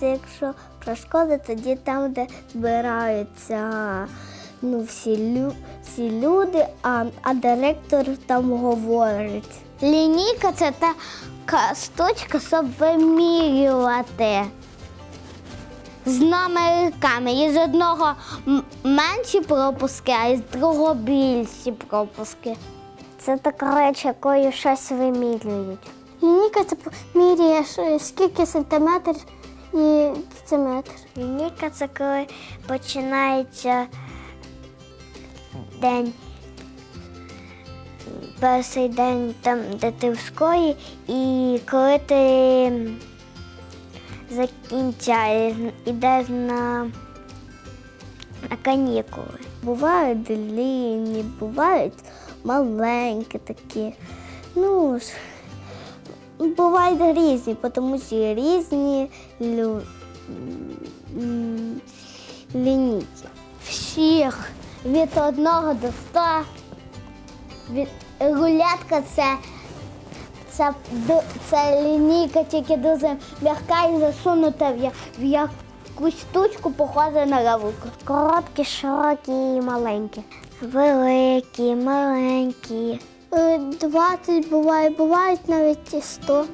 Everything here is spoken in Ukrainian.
Це якщо про школу, тоді там, де збираються ну, всі, лю, всі люди, а, а директор там говорить. Лінійка це така штучка, щоб вимірювати з номерками. І з одного менші пропуски, а з другого більші пропуски. Це така реч, якою щось вимірюють. Лінійка це міряє скільки сантиметрів і дециметр. Лінійка це коли починається день. Перший день там, де ти в школі, і коли ти закінчаєш, ідеш на, на канікули. Бувають длинні, бувають маленькі такі. Ну бувають різні, тому що різні лю... лінійки. Всіх від одного до ста. Від... Рулетка це, це, це лінійка тільки дуже м'яка і засунута в, в якусь штучку, похожа на лавуку. Короткі, широкі і маленькі. Великі, маленькі. 20 буває, бувають навіть і 100.